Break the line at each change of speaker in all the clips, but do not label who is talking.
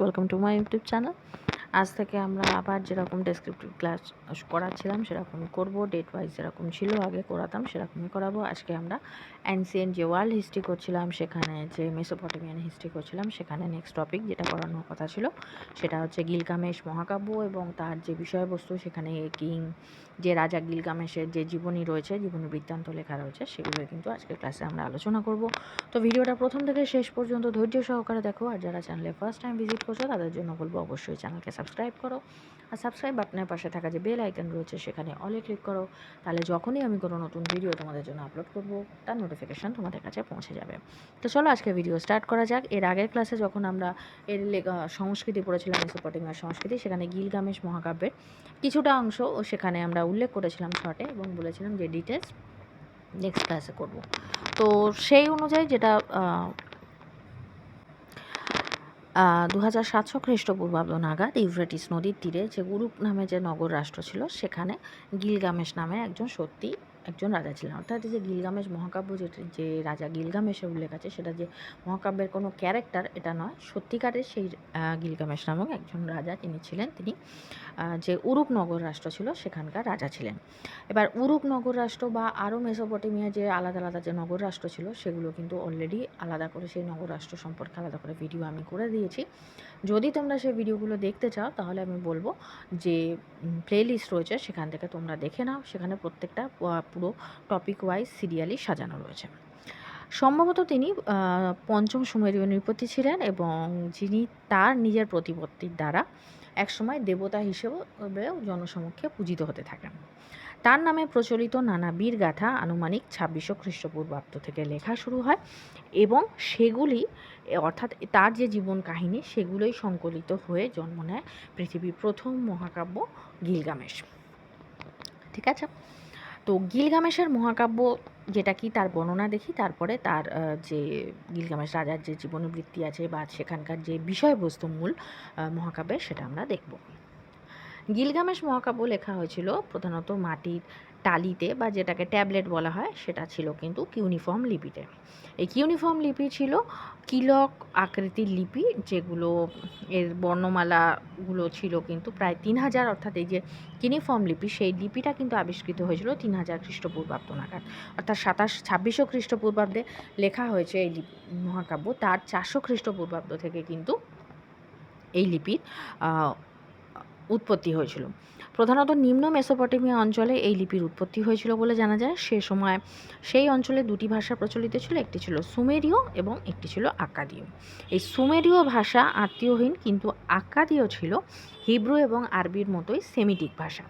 Welcome to my YouTube channel আজ থেকে আমরা আবার যেরকম ডেসক্রিপটিভ ক্লাস করাচ্ছিলাম সেরকমই করব ডেট ওয়াইজ যেরকম ছিল, আগে করাতাম, সেরকমই করাবো। আজকে আমরা অ্যান্সিয়েন্ট যে ওয়ার্ল্ড হিস্ট্রি করছিলাম সেখানে, যে মেসোপটেমিয়ান হিস্ট্রি করছিলাম, সেখানে নেক্সট টপিক যেটা করানোর কথা ছিল, সেটা হচ্ছে গিলগামেশ মহাকাব্য এবং তার যে বিষয়বস্তু, সেখানে কিং, যে রাজা গিলগামেশের যে জীবনী রয়েছে, জীবনী বৃত্তান্ত লেখা রয়েছে, সেগুলো কিন্তু আজকের ক্লাসে আমরা আলোচনা করব। তো ভিডিওটা প্রথম থেকে শেষ পর্যন্ত ধৈর্য সহকারে দেখো, আর যারা চ্যানেলে ফার্স্ট টাইম ভিজিট করছ, তাদের জন্য বলব অবশ্যই চ্যানেলকে সাবস্ক্রাইব করো। আর সাবস্ক্রাইব বাটনের পাশে থাকা যে বেল আইকন রয়েছে, সেখানে অলে ক্লিক করো। তাহলে যখনই আমি কোনো নতুন ভিডিও তোমাদের জন্য আপলোড করব, তার তোমাদের কাছে পৌঁছে যাবে। তো চলো আজকে ভিডিও স্টার্ট করা যাক। এর আগের ক্লাসে যখন আমরা এর সংস্কৃতি পড়েছিলাম মেসোপটেমিয়ার সংস্কৃতি, সেখানে গিলগামেশ মহাকাব্যের কিছুটা অংশ সেখানে আমরা উল্লেখ করেছিলাম শর্টে এবং বলেছিলাম যে ডিটেলস নেক্সট ক্লাসে করব। তো সেই অনুযায়ী যেটা দু হাজার সাতশো খ্রিস্টপূর্বাব্দ নাগাদ ইউফ্রেটিস নদীর তীরে যে গুরুপ নামে যে নগর রাষ্ট্র ছিল, সেখানে গিলগামেশ নামে একজন সত্যি একজন রাজা ছিলেন। অর্থাৎ যে গিলগামেশ মহাকাব্য যেটা, যে রাজা গিলগামেশের উল্লেখ আছে, সেটা যে মহাকাব্যের কোনো ক্যারেক্টার, এটা নয়, সত্যিকারের সেই গিলগামেশ নামক একজন রাজা তিনি ছিলেন। তিনি যে উরুক নগর রাষ্ট্র ছিল, সেখানকার রাজা ছিলেন। এবার উরুক নগর রাষ্ট্র বা আরও মেসোপটেমিয়া যে আলাদা আলাদা যে নগর রাষ্ট্র ছিল, সেগুলো কিন্তু অলরেডি আলাদা করে সেই নগর রাষ্ট্র সম্পর্কে আলাদা করে ভিডিও আমি করে দিয়েছি। যদি তোমরা সেই ভিডিওগুলো দেখতে চাও, তাহলে আমি বলব যে প্লে লিস্ট রয়েছে, সেখান থেকে তোমরা দেখে নাও। সেখানে প্রত্যেকটা পুরো টপিক ওয়াইজ সিরিয়ালি সাজানো রয়েছে। সম্ভবত তিনি পঞ্চম সুমেরীয় নৃপতি ছিলেন এবং যিনি তার নিজের প্রতিপত্তির দ্বারা একসময় দেবতা হিসেবেও জনসমক্ষে পূজিত হতে থাকেন। তার নামে প্রচলিত নানা বীর গাথা, আনুমানিক ছাব্বিশশো খ্রিস্টপূর্বাব্দ থেকে লেখা শুরু হয় এবং সেগুলি, অর্থাৎ তার যে জীবন কাহিনী, সেগুলোই সংকলিত হয়ে জন্ম নেয় পৃথিবীর প্রথম মহাকাব্য গিলগামেশ। ঠিক আছে? তো গিলগামেশের মহাকাব্য যেটা কি তার বর্ণনা দেখি, তারপরে তার যে গিলগামেশ রাজার যে জীবনবৃত্তি আছে বা সেখানকার যে বিষয়বস্তু মূল মহাকাব্যের, সেটা আমরা দেখব। গিলগামেশ মহাকাব্য লেখা হয়েছিল প্রধানত মাটির টালিতে বা যেটাকে ট্যাবলেট বলা হয়, সেটা ছিল কিন্তু কিউনিফর্ম লিপিতে। এই কিউনিফর্ম লিপি ছিল কিলক আকৃতির লিপি, যেগুলো এর বর্ণমালাগুলো ছিল কিন্তু প্রায় তিন হাজার, অর্থাৎ এই যে কিউনিফর্ম লিপি, সেই লিপিটা কিন্তু আবিষ্কৃত হয়েছিল তিন হাজার খ্রিস্টপূর্বাব্দ নাগাদ। অর্থাৎ সাতাশ, ছাব্বিশশো খ্রিস্টপূর্বাব্দে লেখা হয়েছে এই লিপি, মহাকাব্য। তার চারশো খ্রিস্টপূর্বাব্দ থেকে কিন্তু এই লিপির উৎপত্তি হয়েছিল। প্রধানত নিম্ন মেসোপটেমিয়া অঞ্চলে এই লিপির উৎপত্তি হয়েছিল বলে জানা যায়। সে সময় সেই অঞ্চলে দুটি ভাষা প্রচলিত ছিল, একটি ছিল সুমেরীয় এবং একটি ছিল আকাদীয়। এই সুমেরীয় ভাষা আত্মীয়হীন, কিন্তু আকাদীয় ছিল হিব্রু এবং আরবির মতোই সেমিটিক ভাষা।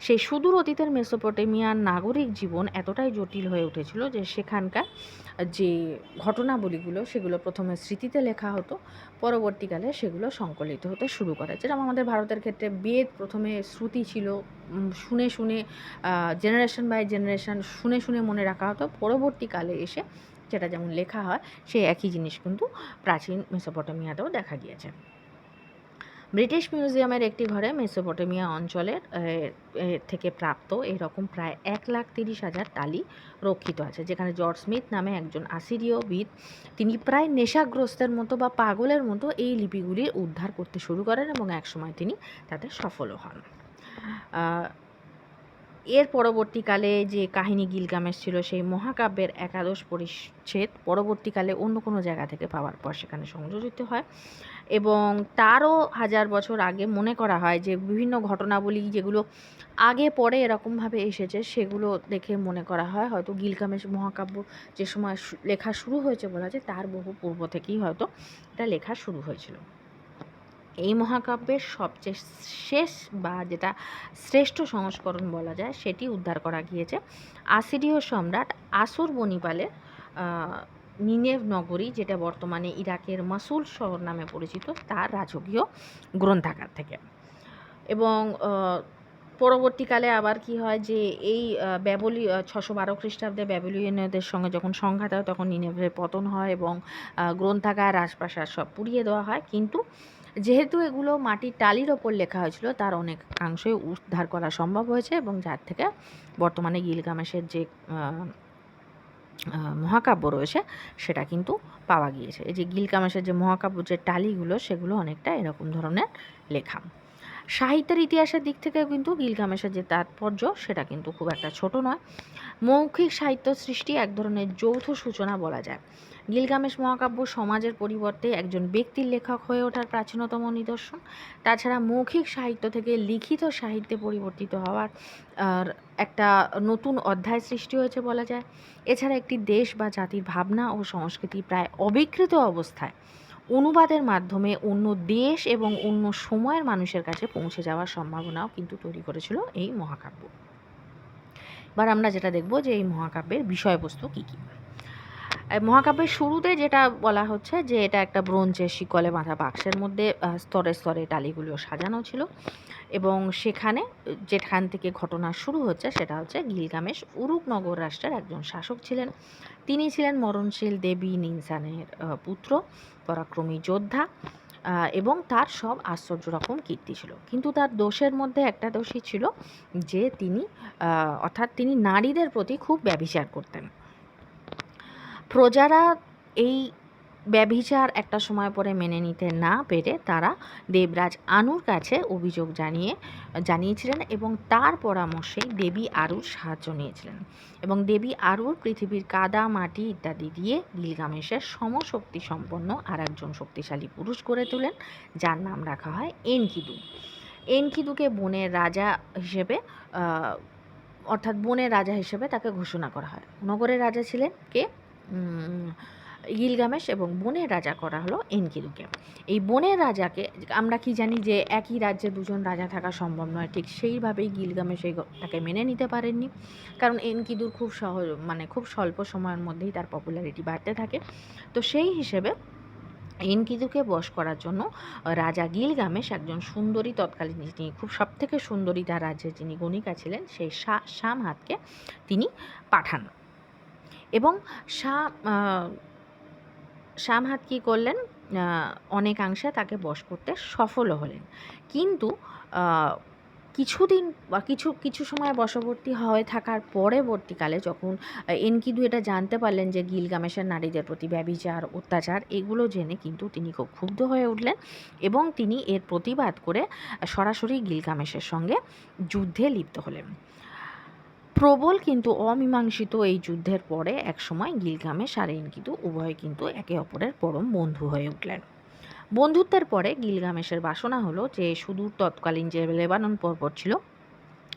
সেই সুদূর অতীতের মেসোপটেমিয়ার নাগরিক জীবন এতটাই জটিল হয়ে উঠেছিল যে সেখানকার যে ঘটনাবলীগুলো, সেগুলো প্রথমে স্মৃতিতে লেখা হতো, পরবর্তীকালে সেগুলো সংকলিত হতে শুরু করে। যেরকম আমাদের ভারতের ক্ষেত্রে বেদ প্রথমে শ্রুতি ছিল শুনে শুনে জেনারেশন বাই জেনারেশন শুনে শুনে মনে রাখা হতো। পরবর্তীকালে এসে যেটা যেমন লেখা হয়, সেই একই জিনিস কিন্তু প্রাচীন মেসোপটেমিয়াতেও দেখা গিয়েছে। ব্রিটিশ মিউজিয়ামের একটি ঘরে মেসোপটেমিয়া অঞ্চলের থেকে প্রাপ্ত এরকম প্রায় এক লাখ তিরিশ হাজার টালি রক্ষিত আছে, যেখানে জর্জ স্মিথ নামে একজন আসিরীয়বিদ তিনি প্রায় নেশাগ্রস্তের মতো বা পাগলের মতো এই লিপিগুলি উদ্ধার করতে শুরু করেন এবং একসময় তিনি তাতে সফলও হন। এর পরবর্তীকালে যে কাহিনী গিলগামেশ ছিল, সেই মহাকাব্যের একাদশ পরিচ্ছেদ পরবর্তীকালে অন্য কোনো জায়গা থেকে পাওয়ার পর সেখানে সংযোজিত হয়। এবং তারও হাজার বছর আগে মনে করা হয় যে বিভিন্ন ঘটনাবলী যেগুলো আগে পরে এরকমভাবে এসেছে, সেগুলো দেখে মনে করা হয়। হয়তো গিলগামেশ মহাকাব্য যে সময় লেখা শুরু হয়েছে বলা যায়, তার বহু পূর্ব থেকেই হয়তো এটা লেখা শুরু হয়েছিল। এই মহাকাব্যের সবচেয়ে শেষ বা যেটা শ্রেষ্ঠ সংস্করণ বলা যায়, সেটি উদ্ধার করা গিয়েছে। আসিরীয় সম্রাট আসুর বনিপালের নিনেভ নগরী, যেটা বর্তমানে ইরাকের মাসুল শহর নামে পরিচিত, তার রাজকীয় গ্রন্থাগার থেকে। এবং পরবর্তীকালে আবার কি হয় যে, এই ব্যবলি ছশো বারো খ্রিস্টাব্দে ব্যাবলিয়নদের সঙ্গে যখন সংঘাত হয়, তখন নিনেভের পতন হয় এবং গ্রন্থাগার রাজপ্রাসাদ সব পুড়িয়ে দেওয়া হয়। কিন্তু যেহেতু এগুলো মাটির টালির ওপর লেখা হয়েছিল, তার অনেকাংশই উদ্ধার করা সম্ভব হয়েছে এবং যার থেকে বর্তমানে গিলগামেশের যে মহাকাব্য রয়েছে, সেটা কিন্তু পাওয়া গিয়েছে। এই যে গিলকামেশের যে মহাকাব্য যে টালিগুলো, সেগুলো অনেকটা এরকম ধরনের লেখা। সাহিত্যের ইতিহাসের দিক থেকে কিন্তু গিলগামেশের যে তাৎপর্য, সেটা কিন্তু খুব একটা ছোট নয়। মৌখিক সাহিত্য সৃষ্টি এক ধরনের যৌথ সূচনা বলা যায়। গিলগামেশ মহাকাব্য সমাজের পরিবর্তে একজন ব্যক্তির লেখক হয়ে ওঠার প্রাচীনতম নিদর্শন। তাছাড়া মৌখিক সাহিত্য থেকে লিখিত সাহিত্যে পরিবর্তিত হওয়ার একটা নতুন অধ্যায় সৃষ্টি হয়েছে বলা যায়। এছাড়া একটি দেশ বা জাতির ভাবনা ও সংস্কৃতি প্রায় অবিকৃত অবস্থায়। অনুবাদের মাধ্যমে অন্য দেশ এবং অন্য সময়ের মানুষের কাছে পৌঁছে যাওয়ার সম্ভাবনাও কিন্তু তৈরি করেছিল এই মহাকাব্য। এবার আমরা যেটা দেখব যে এই মহাকাব্যের বিষয়বস্তু কী কী। মহাকাব্যের শুরুতে যেটা বলা হচ্ছে যে এটা একটা ব্রোঞ্জের শিকলে বাঁধা বাক্সের মধ্যে স্তরে স্তরে টালিগুলো সাজানো ছিল। এবং সেখানে যেখান থেকে ঘটনা শুরু হচ্ছে সেটা হচ্ছে গিলগামেশ উরুকনগর রাষ্ট্রের একজন শাসক ছিলেন। তিনি ছিলেন মরণশীল দেবী নিনসানের পুত্র, পরাক্রমী যোদ্ধা এবং তার সব আশ্চর্য রকম কীর্তি ছিল। কিন্তু তার দোষের মধ্যে একটা দোষই ছিল যে তিনি অর্থাৎ তিনি নারীদের প্রতি খুব ব্যভিচার করতেন। প্রজারা এই ব্যভিচার একটা সময় পরে মেনে নিতে না পেরে তারা দেবরাজ আনুর কাছে অভিযোগ জানিয়ে, জানিয়েছিলেন এবং তার পরামর্শেই দেবী আরুর সাহায্য নিয়েছিলেন এবং দেবী আরুর পৃথিবীর কাদা, মাটি ইত্যাদি দিয়ে গিলগামেশের সমশক্তি সম্পন্ন আর একজন শক্তিশালী পুরুষ করে তোলেন, যার নাম রাখা হয় এনকিদু। এনকিদুকে বনের রাজা হিসেবে অর্থাৎ বনের রাজা হিসেবে তাকে ঘোষণা করা হয়। নগরের রাজা ছিলেন কে? গিলগামেশ এবং বনের রাজা করা হলো এনকিদুকে এই বনের রাজাকে, আমরা কি জানি যে একই রাজ্যে দুজন রাজা থাকা সম্ভব নয়, ঠিক সেইভাবেই গিলগামেশ এই তাকে মেনে নিতে পারেননি। কারণ এনকিদুর খুব সহজ মানে খুব স্বল্প সময়ের মধ্যেই তার পপুলারিটি বাড়তে থাকে। তো সেই হিসেবে এনকিদুকে বশ করার জন্য রাজা গিলগামেশ একজন সুন্দরী তৎকালীন যিনি, খুব সব থেকে সুন্দরী তার রাজ্যের যিনি গণিকা ছিলেন, সেই শামহাতকে তিনি পাঠান। এবং আহ, শামহাত কী করলেন? অনেকাংশে তাকে বশ করতে সফলও হলেন। কিন্তু কিছুদিন বা কিছু কিছু সময় বশবর্তী হয়ে থাকার পরবর্তীকালে যখন এনকিদু এটা জানতে পারলেন যে গিলগামেশের নারীদের প্রতি ব্যবিচার অত্যাচার এগুলো জেনে কিন্তু তিনি খুব ক্ষুব্ধ হয়ে উঠলেন এবং তিনি এর প্রতিবাদ করে সরাসরি গিলগামেশের সঙ্গে যুদ্ধে লিপ্ত হলেন। প্রবল কিন্তু অমীমাংসিত এই যুদ্ধের পরে একসময় গিলগামেশ আর এনকিদু উভয়ে কিন্তু একে অপরের পরম বন্ধু হয়ে উঠলেন। বন্ধুত্বের পরে গিলগামেশের বাসনা হলো যে সুদূর তৎকালীন যে লেবানন পর্বত ছিল,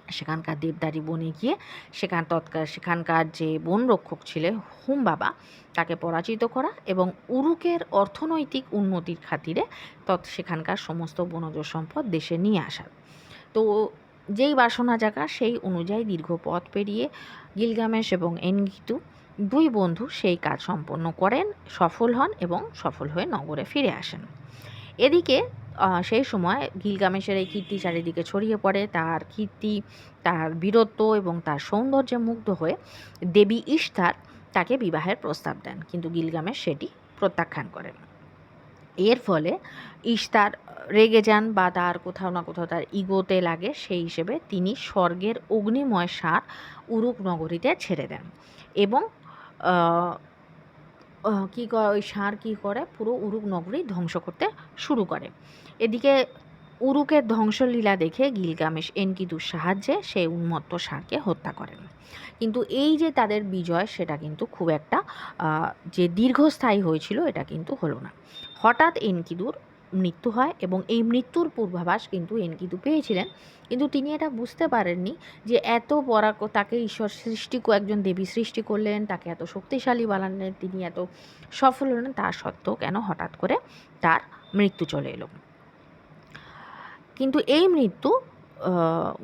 সেখানকার দেবদারি বনে গিয়ে সেখান তৎকাল সেখানকার যে বন রক্ষক ছিলে হুম বাবা, তাকে পরাজিত করা এবং উরুকের অর্থনৈতিক উন্নতির খাতিরে তৎ, সেখানকার সমস্ত বনজ সম্পদ দেশে নিয়ে আসা তো যেই বাসনা জাগা, সেই অনুযায়ী দীর্ঘ পথ পেরিয়ে গিলগামেশ এবং এনগিতু দুই বন্ধু সেই কাজ সম্পন্ন করেন, সফল হন এবং সফল হয়ে নগরে ফিরে আসেন। এদিকে সেই সময় গিলগামেশের এই কীর্তি চারিদিকে ছড়িয়ে পড়ে। তার কীর্তি, তার বীরত্ব এবং তার সৌন্দর্যে মুগ্ধ হয়ে দেবী ইশতার তাকে বিবাহের প্রস্তাব দেন। কিন্তু গিলগামেশ সেটি প্রত্যাখ্যান করেন। এর ফলে ইশতার রেগে যান বা তার কোথাও না কোথাও তার ইগোতে লাগে, সেই হিসেবে তিনি স্বর্গের অগ্নিময় সার উরুক নগরীতে ছেড়ে দেন এবং কী করে ওই সার কী করে? পুরো উরুক নগরী ধ্বংস করতে শুরু করে। এদিকে উরুকের ধ্বংসলীলা দেখে গিলগামেশ এনকিদুর সাহায্যে সেই উন্মত্ত ষাঁড়কে হত্যা করেন। কিন্তু এই যে তাদের বিজয়, সেটা কিন্তু খুব একটা যে দীর্ঘস্থায়ী হয়েছিল, এটা কিন্তু হলো না। হঠাৎ এনকিদুর মৃত্যু হয় এবং এই মৃত্যুর পূর্বাভাস কিন্তু এনকিদু পেয়েছিলেন। কিন্তু তিনি এটা বুঝতে পারেননি যে এত পরাক, তাকে ঈশ্বর সৃষ্টি একজন দেবী সৃষ্টি করলেন, তাকে এত শক্তিশালী বানালেন, তিনি এত সফল হলেন, তা সত্ত্বেও কেন হঠাৎ করে তার মৃত্যু চলে এলো? কিন্তু এই মৃত্যু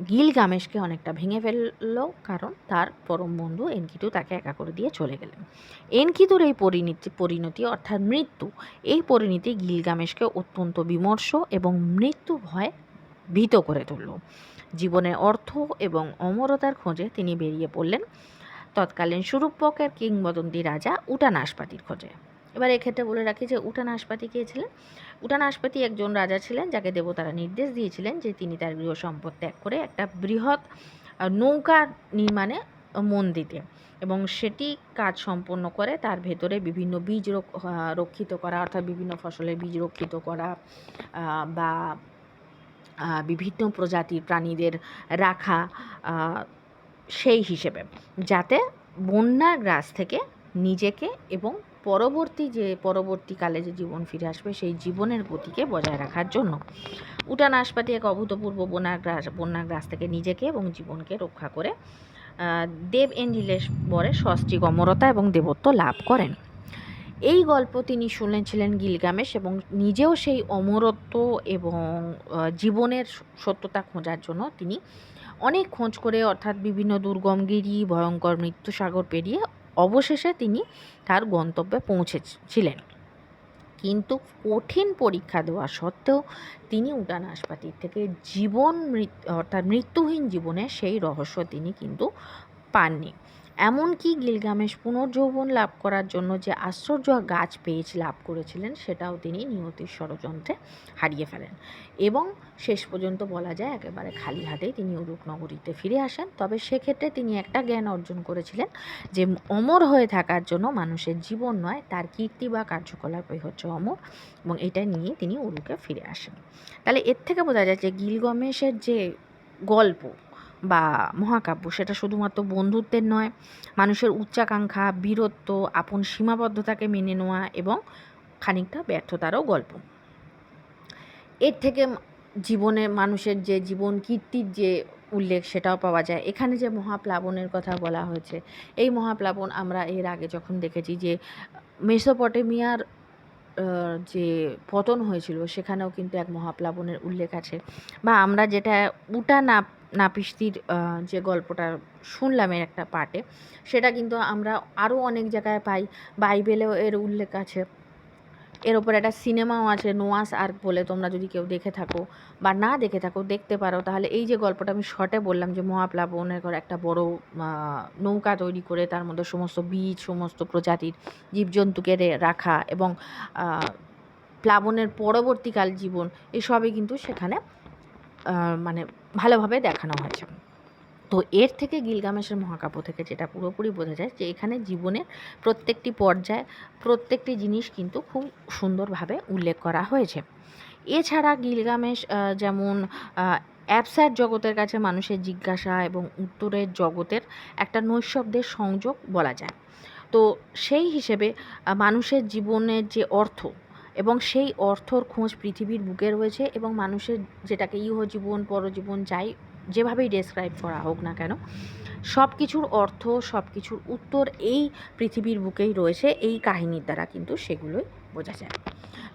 গিলগামেশকে অনেকটা ভেঙে ফেলল কারণ তার পরম বন্ধু এনকিটু তাকে একা করে দিয়ে চলে গেলেন। এনকিতুর এই পরিণতি পরিণতি অর্থাৎ মৃত্যু, এই পরিণতি গিলগামেশকে অত্যন্ত বিমর্ষ এবং মৃত্যু ভয় ভীত করে তুলল। জীবনের অর্থ এবং অমরতার খোঁজে তিনি বেরিয়ে পড়লেন। তৎকালীন সুরূপকের কিংবদন্তি রাজা উটানাসপাতির খোঁজে। এবার এক্ষেত্রে বলে রাখি যে উটানাসপাতি কে ছিলেন? উটানাসপাতি একজন রাজা ছিলেন, যাকে দেবতারা নির্দেশ দিয়েছিলেন যে তিনি তার গৃহ সম্পদ ত্যাগ করে একটা বৃহৎ নৌকা নির্মাণে মন দিতে এবং সেটি কাজ সম্পন্ন করে তার ভেতরে বিভিন্ন বীজ রক- রক্ষিত করা, অর্থাৎ বিভিন্ন ফসলের বীজ রক্ষিত করা বা বিভিন্ন প্রজাতির প্রাণীদের রাখা সেই হিসেবে, যাতে বন্যার গ্রাস থেকে নিজেকে এবং পরবর্তী যে পরবর্তীকালে যে জীবন ফিরে আসবে, সেই জীবনের গতিকে বজায় রাখার জন্য উটান আসপাটি এক অভূতপূর্ব বন্যাগ্রাস বন্যাগ্রাস থেকে নিজেকে এবং জীবনকে রক্ষা করে দেব এঞ্জিলের বরে ষষ্ঠী অমরতা এবং দেবত্ব লাভ করেন। এই গল্প তিনি শুনেছিলেন গিলগামেশ এবং নিজেও সেই অমরত্ব এবং জীবনের সত্যতা খোঁজার জন্য তিনি অনেক খোঁজ করে, অর্থাৎ বিভিন্ন দুর্গম গিরি, ভয়ঙ্কর মৃত্যুসাগর পেরিয়ে অবশেষে তিনি তার গন্তব্যে পৌঁছেছিলেন। কিন্তু কঠিন পরীক্ষা দেওয়া সত্ত্বেও তিনি উটান হাসপাতিল থেকে জীবন অর্থাৎ মৃত্যুহীন জীবনে সেই রহস্য তিনি কিন্তু পাননি। এমনকি গিলগামেশ পুনর্যৌবন লাভ করার জন্য যে আশ্চর্য গাছ পেয়েছ লাভ করেছিলেন, সেটাও তিনি নিয়তির ষড়যন্ত্রে হারিয়ে ফেলেন। এবং শেষ পর্যন্ত বলা যায় একেবারে খালি হাতেই তিনি উরুক নগরীতে ফিরে আসেন। তবে সেক্ষেত্রে তিনি একটা জ্ঞান অর্জন করেছিলেন যে অমর হয়ে থাকার জন্য মানুষের জীবন নয়, তার কীর্তি বা কার্যকলাপই হচ্ছে অমর এবং এটা নিয়ে তিনি উরুকে ফিরে আসেন। তাহলে এর থেকে বোঝা যায় যে গিলগমেশের যে গল্প বা মহাকাব্য, সেটা শুধুমাত্র বন্ধুত্বের নয়, মানুষের উচ্চাকাঙ্ক্ষা, বীরত্ব, আপন সীমাবদ্ধতাকে মেনে নেওয়া এবং খানিকটা ব্যর্থতারও গল্প। এর থেকে জীবনে মানুষের যে জীবন কীর্তির যে উল্লেখ, সেটাও পাওয়া যায়। এখানে যে মহাপ্লাবনের কথা বলা হয়েছে, এই মহাপ্লাবন আমরা এর আগে যখন দেখেছি যে মেসোপটেমিয়ার যে পতন হয়েছিল, সেখানেও কিন্তু এক মহাপ্লাবনের উল্লেখ আছে। বা আমরা যেটা উটা না নাপিস্তির যে গল্পটা শুনলাম এর একটা পার্টে, সেটা কিন্তু আমরা আরও অনেক জায়গায় পাই। বাইবেলেও এর উল্লেখ আছে। এর ওপর একটা সিনেমাও আছে, নোয়াস আর্ক বলে, তোমরা যদি কেউ দেখে থাকো বা না দেখে থাকো, দেখতে পারো। তাহলে এই যে গল্পটা আমি শর্টে বললাম যে মহাপ্লাবনের করে একটা বড় নৌকা তৈরি করে তার মধ্যে সমস্ত বীজ, সমস্ত প্রজাতির জীবজন্তুকে রাখা এবং প্লাবনের পরবর্তীকাল জীবন, এসবই কিন্তু সেখানে মানে ভালোভাবে দেখানো হয়েছে। তো এর থেকে গিলগামেশের মহাকাব্য থেকে যেটা পুরোপুরি বোঝা যায় যে এখানে জীবনের প্রত্যেকটি পর্যায়ে, প্রত্যেকটি জিনিস কিন্তু খুব সুন্দরভাবে উল্লেখ করা হয়েছে। এছাড়া গিলগামেশ যেমন অ্যাবসার জগতের কাছে মানুষের জিজ্ঞাসা এবং উত্তরের জগতের একটা নৈশব্দের সংযোগ বলা যায়। তো সেই হিসেবে মানুষের জীবনের যে অর্থ এবং সেই অর্থর খোঁজ পৃথিবীর বুকে রয়েছে এবং মানুষের যেটাকে ইহজীবন, পরজীবন যাই যেভাবেই ডেসক্রাইব করা হোক না কেন সব কিছুর অর্থ সব কিছুর উত্তর এই পৃথিবীর বুকেই রয়েছে, এই কাহিনীর দ্বারা কিন্তু সেগুলোই বোঝা যায়।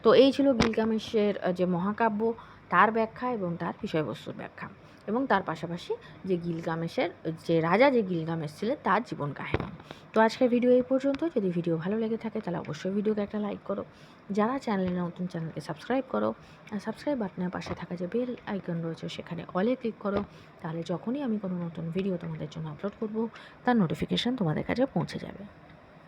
তো এই ছিল গিলগামেশের যে মহাকাব্য, তার ব্যাখ্যা এবং তার বিষয়বস্তুর ব্যাখ্যা। এবং তার পাশাপাশি যে গিলগামেশের যে রাজা যে গিলগামেশ ছিলেন তার জীবন কাহিনী। তো আজকের ভিডিও এই পর্যন্ত। যদি ভিডিও ভালো লেগে থাকে তাহলে অবশ্যই ভিডিওকে একটা লাইক করো। যারা চ্যানেলে নতুন, চ্যানেলকে সাবস্ক্রাইব করো। আর সাবস্ক্রাইব বাটনের পাশে থাকা যে বেল আইকন রয়েছে, সেখানে অলে ক্লিক করো। তাহলে যখনই আমি কোনো নতুন ভিডিও তোমাদের জন্য আপলোড করব, তার নোটিফিকেশান তোমাদের কাছে পৌঁছে যাবে।